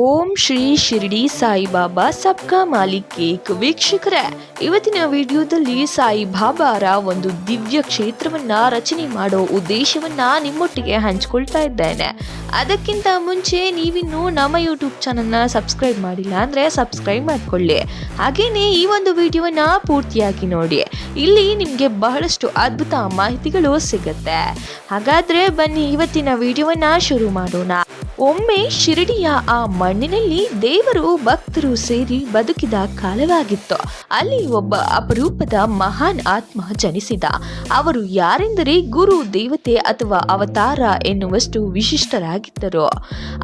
ಓಂ ಶ್ರೀ ಶಿರ್ಡಿ ಸಾಯಿಬಾಬಾ ಸಬ್ಕಾ ಮಾಲಿಕ್ ಕೇಕ್ ವೀಕ್ಷಕರೇ, ಇವತ್ತಿನ ವಿಡಿಯೋದಲ್ಲಿ ಸಾಯಿಬಾಬಾರ ಒಂದು ದಿವ್ಯ ಕ್ಷೇತ್ರವನ್ನ ರಚನೆ ಮಾಡೋ ಉದ್ದೇಶವನ್ನ ನಿಮ್ಮೊಟ್ಟಿಗೆ ಹಂಚ್ಕೊಳ್ತಾ ಇದ್ದೇನೆ. ಅದಕ್ಕಿಂತ ಮುಂಚೆ ನೀವಿನ್ನು ನಮ್ಮ ಯೂಟ್ಯೂಬ್ ಚಾನಲ್ನ ಸಬ್ಸ್ಕ್ರೈಬ್ ಮಾಡಿಲ್ಲ ಅಂದ್ರೆ ಸಬ್ಸ್ಕ್ರೈಬ್ ಮಾಡ್ಕೊಳ್ಳಿ. ಹಾಗೇನೆ ಈ ಒಂದು ವಿಡಿಯೋವನ್ನ ಪೂರ್ತಿಯಾಗಿ ನೋಡಿ. ಇಲ್ಲಿ ನಿಮಗೆ ಬಹಳಷ್ಟು ಅದ್ಭುತ ಮಾಹಿತಿಗಳು ಸಿಗುತ್ತೆ. ಹಾಗಾದ್ರೆ ಬನ್ನಿ ಇವತ್ತಿನ ವಿಡಿಯೋವನ್ನ ಶುರು ಮಾಡೋಣ. ಒಮ್ಮೆ ಶಿರಡಿಯ ಆ ಮಣ್ಣಿನಲ್ಲಿ ದೇವರು ಭಕ್ತರು ಸೇರಿ ಬದುಕಿದ ಕಾಲವಾಗಿತ್ತು. ಅಲ್ಲಿ ಒಬ್ಬ ಅಪರೂಪದ ಮಹಾನ್ ಆತ್ಮ ಜನಿಸಿದ. ಅವರು ಯಾರೆಂದರೆ ಗುರು, ದೇವತೆ ಅಥವಾ ಅವತಾರ ಎನ್ನುವಷ್ಟು ವಿಶಿಷ್ಟರಾಗಿದ್ದರು.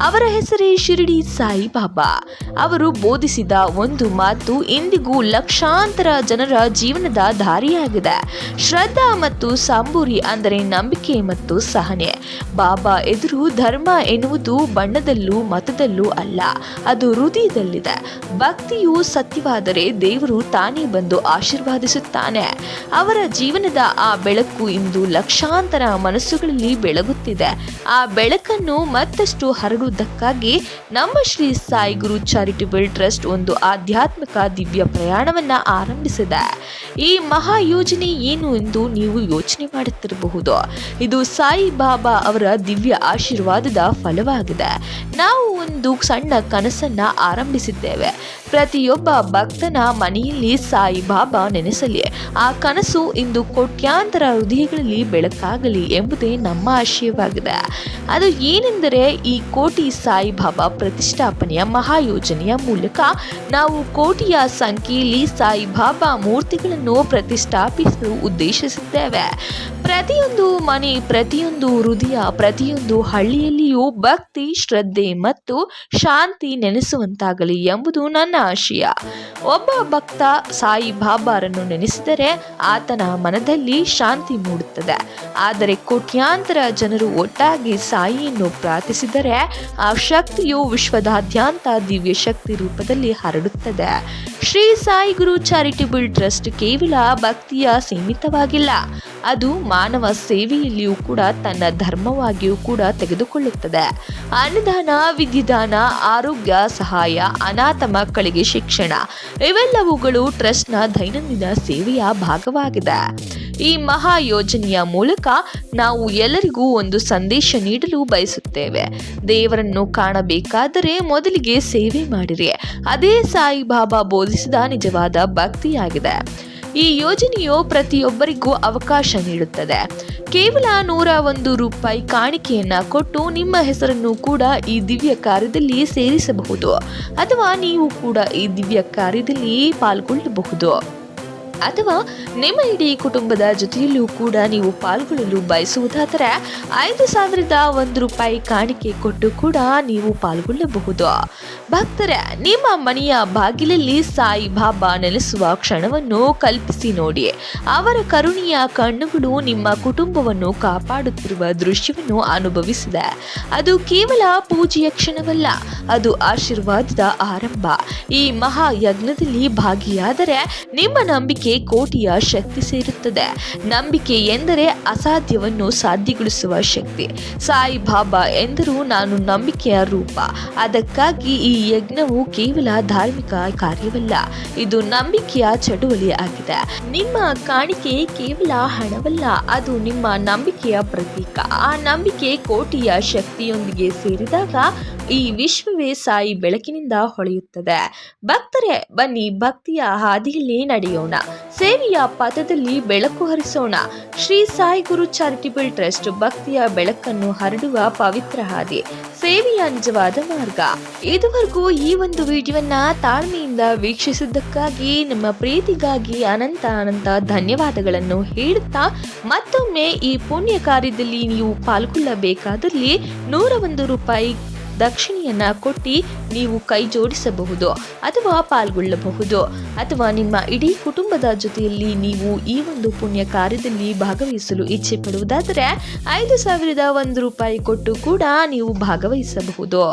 ಅವರ ಹೆಸರೇ ಶಿರಡಿ ಸಾಯಿಬಾಬಾ. ಅವರು ಬೋಧಿಸಿದ ಒಂದು ಮಾತು ಇಂದಿಗೂ ಲಕ್ಷಾಂತರ ಜನರ ಜೀವನದ ದಾರಿಯಾಗಿದೆ. ಶ್ರದ್ಧಾ ಮತ್ತು ಸಾಂಬೂರಿ ಅಂದರೆ ನಂಬಿಕೆ ಮತ್ತು ಸಹನೆ. ಬಾಬಾ ಎದುರು ಧರ್ಮ ಎನ್ನುವುದು ಬಣ್ಣದಲ್ಲೂ ಮತದಲ್ಲೂ ಅಲ್ಲ, ಅದು ಹೃದಯದಲ್ಲಿದೆ. ಭಕ್ತಿಯು ಸತ್ಯವಾದರೆ ದೇವರು ತಾನೇ ಬಂದು ಆಶೀರ್ವಾದಿಸುತ್ತಾನೆ. ಅವರ ಜೀವನದ ಆ ಬೆಳಕು ಇಂದು ಲಕ್ಷಾಂತರ ಮನಸ್ಸುಗಳಲ್ಲಿ ಬೆಳಗುತ್ತಿದೆ. ಆ ಬೆಳಕನ್ನು ಮತ್ತಷ್ಟು ಹರಡುವುದಕ್ಕಾಗಿ ನಮ್ಮ ಶ್ರೀ ಸಾಯಿ ಗುರು ಚಾರಿಟಬಲ್ ಟ್ರಸ್ಟ್ ಒಂದು ಆಧ್ಯಾತ್ಮಿಕ ದಿವ್ಯ ಪ್ರಯಾಣವನ್ನು ಆರಂಭಿಸಿದೆ. ಈ ಮಹಾ ಯೋಜನೆ ಏನು ಎಂದು ನೀವು ಯೋಚನೆ ಮಾಡುತ್ತಿರಬಹುದು. ಇದು ಸಾಯಿ ಬಾಬಾ ಅವರ ದಿವ್ಯ ಆಶೀರ್ವಾದದ ಫಲವಾಗಿದೆ. ನಾವು ಒಂದು ಸಣ್ಣ ಕನಸನ್ನ ಆರಂಭಿಸಿದ್ದೇವೆ. ಪ್ರತಿಯೊಬ್ಬ ಭಕ್ತನ ಮನೆಯಲ್ಲಿ ಸಾಯಿಬಾಬಾ ನೆನೆಸಲಿ. ಆ ಕನಸು ಇಂದು ಕೋಟ್ಯಾಂತರ ಹೃದಯಗಳಲ್ಲಿ ಬೆಳಕಾಗಲಿ ಎಂಬುದೇ ನಮ್ಮ ಆಶಯವಾಗಿದೆ. ಅದು ಏನೆಂದರೆ ಈ ಕೋಟಿ ಸಾಯಿಬಾಬಾ ಪ್ರತಿಷ್ಠಾಪನೆಯ ಮಹಾಯೋಜನೆಯ ಮೂಲಕ ನಾವು ಕೋಟಿಯ ಸಂಖ್ಯೆಯಲ್ಲಿ ಸಾಯಿಬಾಬಾ ಮೂರ್ತಿಗಳನ್ನು ಪ್ರತಿಷ್ಠಾಪಿಸಲು ಉದ್ದೇಶಿಸಿದ್ದೇವೆ. ಪ್ರತಿಯೊಂದು ಮನೆ, ಪ್ರತಿಯೊಂದು ಹೃದಯ, ಪ್ರತಿಯೊಂದು ಹಳ್ಳಿಯಲ್ಲಿಯೂ ಭಕ್ತಿ, ಶ್ರದ್ಧೆ ಮತ್ತು ಶಾಂತಿ ನೆನೆಸುವಂತಾಗಲಿ ಎಂಬುದು ನನ್ನ ಆಶಯ. ಒಬ್ಬ ಭಕ್ತ ಸಾಯಿ ಬಾಬಾರನ್ನು ನೆನೆಸಿದರೆ ಆತನ ಮನದಲ್ಲಿ ಶಾಂತಿ ಮೂಡುತ್ತದೆ. ಆದರೆ ಕೋಟ್ಯಾಂತರ ಜನರು ಒಟ್ಟಾಗಿ ಸಾಯಿಯನ್ನು ಪ್ರಾರ್ಥಿಸಿದರೆ ಆ ಶಕ್ತಿಯು ವಿಶ್ವದಾದ್ಯಂತ ದಿವ್ಯ ಶಕ್ತಿ ರೂಪದಲ್ಲಿ ಹರಡುತ್ತದೆ. ಶ್ರೀ ಸಾಯಿ ಗುರು ಚಾರಿಟಬಲ್ ಟ್ರಸ್ಟ್ ಕೇವಲ ಭಕ್ತಿಯ ಸೀಮಿತವಾಗಿಲ್ಲ. ಅದು ಮಾನವ ಸೇವೆಯಲ್ಲಿಯೂ ಕೂಡ ತನ್ನ ಧರ್ಮವಾಗಿಯೂ ಕೂಡ ತೆಗೆದುಕೊಳ್ಳುತ್ತದೆ. ಅನ್ನದಾನ ವಿದ್ಯುದಾನ ಆರೋಗ್ಯ, ಸಹಾಯ, ಅನಾಥ ಮಕ್ಕಳಿಗೆ ಶಿಕ್ಷಣ, ಇವೆಲ್ಲವುಗಳು ಟ್ರಸ್ಟ್ನ ದೈನಂದಿನ ಸೇವೆಯ ಭಾಗವಾಗಿದೆ. ಈ ಮಹಾ ಯೋಜನೆಯ ಮೂಲಕ ನಾವು ಎಲ್ಲರಿಗೂ ಒಂದು ಸಂದೇಶ ನೀಡಲು ಬಯಸುತ್ತೇವೆ. ದೇವರನ್ನು ಕಾಣಬೇಕಾದರೆ ಮೊದಲಿಗೆ ಸೇವೆ ಮಾಡಿರಿ. ಅದೇ ಸಾಯಿಬಾಬಾ ಬೋಧಿಸಿದ ನಿಜವಾದ ಭಕ್ತಿಯಾಗಿದೆ. ಈ ಯೋಜನೆಯು ಪ್ರತಿಯೊಬ್ಬರಿಗೂ ಅವಕಾಶ ನೀಡುತ್ತದೆ. ಕೇವಲ ನೂರ ಒಂದು ರೂಪಾಯಿ ಕಾಣಿಕೆಯನ್ನ ಕೊಟ್ಟು ನಿಮ್ಮ ಹೆಸರನ್ನು ಕೂಡ ಈ ದಿವ್ಯ ಕಾರ್ಯದಲ್ಲಿ ಸೇರಿಸಬಹುದು. ಅಥವಾ ನೀವು ಕೂಡ ಈ ದಿವ್ಯ ಕಾರ್ಯದಲ್ಲಿ ಪಾಲ್ಗೊಳ್ಳಬಹುದು. ಅಥವಾ ನಿಮ್ಮ ಇಡೀ ಕುಟುಂಬದ ಜೊತೆಯಲ್ಲೂ ಕೂಡ ನೀವು ಪಾಲ್ಗೊಳ್ಳಲು ಬಯಸುವುದಾದರೆ ಐದು ಸಾವಿರದ ಒಂದು ರೂಪಾಯಿ ಕಾಣಿಕೆ ಕೊಟ್ಟು ಕೂಡ ನೀವು ಪಾಲ್ಗೊಳ್ಳಬಹುದು. ಭಕ್ತರೇ, ನಿಮ್ಮ ಮನೆಯ ಬಾಗಿಲಲ್ಲಿ ಸಾಯಿಬಾಬಾ ನೆಲೆಸುವ ಕ್ಷಣವನ್ನು ಕಲ್ಪಿಸಿ ನೋಡಿ. ಅವರ ಕರುಣೆಯ ಕಣ್ಣುಗಳು ನಿಮ್ಮ ಕುಟುಂಬವನ್ನು ಕಾಪಾಡುತ್ತಿರುವ ದೃಶ್ಯವನ್ನು ಅನುಭವಿಸಿದೆ. ಅದು ಕೇವಲ ಪೂಜೆಯ ಕ್ಷಣವಲ್ಲ, ಅದು ಆಶೀರ್ವಾದದ ಆರಂಭ. ಈ ಮಹಾಯಜ್ಞದಲ್ಲಿ ಭಾಗಿಯಾದರೆ ನಿಮ್ಮ ನಂಬಿಕೆ ಕೋಟಿಯ ಶಕ್ತಿ ಸೇರುತ್ತದೆ. ನಂಬಿಕೆ ಎಂದರೆ ಅಸಾಧ್ಯವನ್ನು ಸಾಧ್ಯಗೊಳಿಸುವ ಶಕ್ತಿ. ಸಾಯಿ ಬಾಬಾ ಎಂದರೂ ನಾನು ನಂಬಿಕೆಯ ರೂಪ. ಅದಕ್ಕಾಗಿ ಈ ಯಜ್ಞವು ಕೇವಲ ಧಾರ್ಮಿಕ ಕಾರ್ಯವಲ್ಲ, ಇದು ನಂಬಿಕೆಯ ಚಳುವಳಿ ಆಗಿದೆ. ನಿಮ್ಮ ಕಾಣಿಕೆ ಕೇವಲ ಹಣವಲ್ಲ, ಅದು ನಿಮ್ಮ ನಂಬಿಕೆಯ ಪ್ರತೀಕ. ಆ ನಂಬಿಕೆ ಕೋಟಿಯ ಶಕ್ತಿಯೊಂದಿಗೆ ಸೇರಿದಾಗ ಈ ವಿಶ್ವವೇ ಸಾಯಿ ಬೆಳಕಿನಿಂದ ಹೊಳೆಯುತ್ತದೆ. ಭಕ್ತರೇ, ಬನ್ನಿ ಭಕ್ತಿಯ ಹಾದಿಯಲ್ಲಿ ನಡೆಯೋಣ. ಸೇವೆಯ ಪಥದಲ್ಲಿ ಬೆಳಕು ಹರಿಸೋಣ. ಶ್ರೀ ಸಾಯಿ ಗುರು ಚಾರಿಟಬಲ್ ಟ್ರಸ್ಟ್ ಭಕ್ತಿಯ ಬೆಳಕನ್ನು ಹರಡುವ ಪವಿತ್ರ ಹಾದಿ. ಸೇವೆಯ ನಿಜವಾದ ಮಾರ್ಗ. ಇದುವರೆಗೂ ಈ ಒಂದು ವಿಡಿಯೋವನ್ನ ತಾಳ್ಮೆಯಿಂದ ವೀಕ್ಷಿಸಿದ್ದಕ್ಕಾಗಿ, ನಿಮ್ಮ ಪ್ರೀತಿಗಾಗಿ ಅನಂತ ಅನಂತ ಧನ್ಯವಾದಗಳನ್ನು ಹೇಳುತ್ತಾ, ಮತ್ತೊಮ್ಮೆ ಈ ಪುಣ್ಯ ಕಾರ್ಯದಲ್ಲಿ ನೀವು ಪಾಲ್ಗೊಳ್ಳಬೇಕಾದಲ್ಲಿ ನೂರ ಒಂದು ರೂಪಾಯಿ ದಕ್ಷಿಣೆಯನ್ನ ಕೊಟ್ಟಿ ನೀವು ಕೈ ಜೋಡಿಸಬಹುದು ಅಥವಾ ಪಾಲ್ಗೊಳ್ಳಬಹುದು ಅಥವಾ ನಿಮ್ಮ ಇಡೀ ಕುಟುಂಬದ ಜೊತೆಯಲ್ಲಿ ನೀವು ಈ ಒಂದು ಪುಣ್ಯ ಕಾರ್ಯದಲ್ಲಿ ಭಾಗವಹಿಸಲು ಇಚ್ಛೆ ಪಡುವುದಾದರೆ ಐದು ಸಾವಿರದ ಒಂದು ರೂಪಾಯಿ ಕೊಟ್ಟು ಕೂಡ ನೀವು ಭಾಗವಹಿಸಬಹುದು.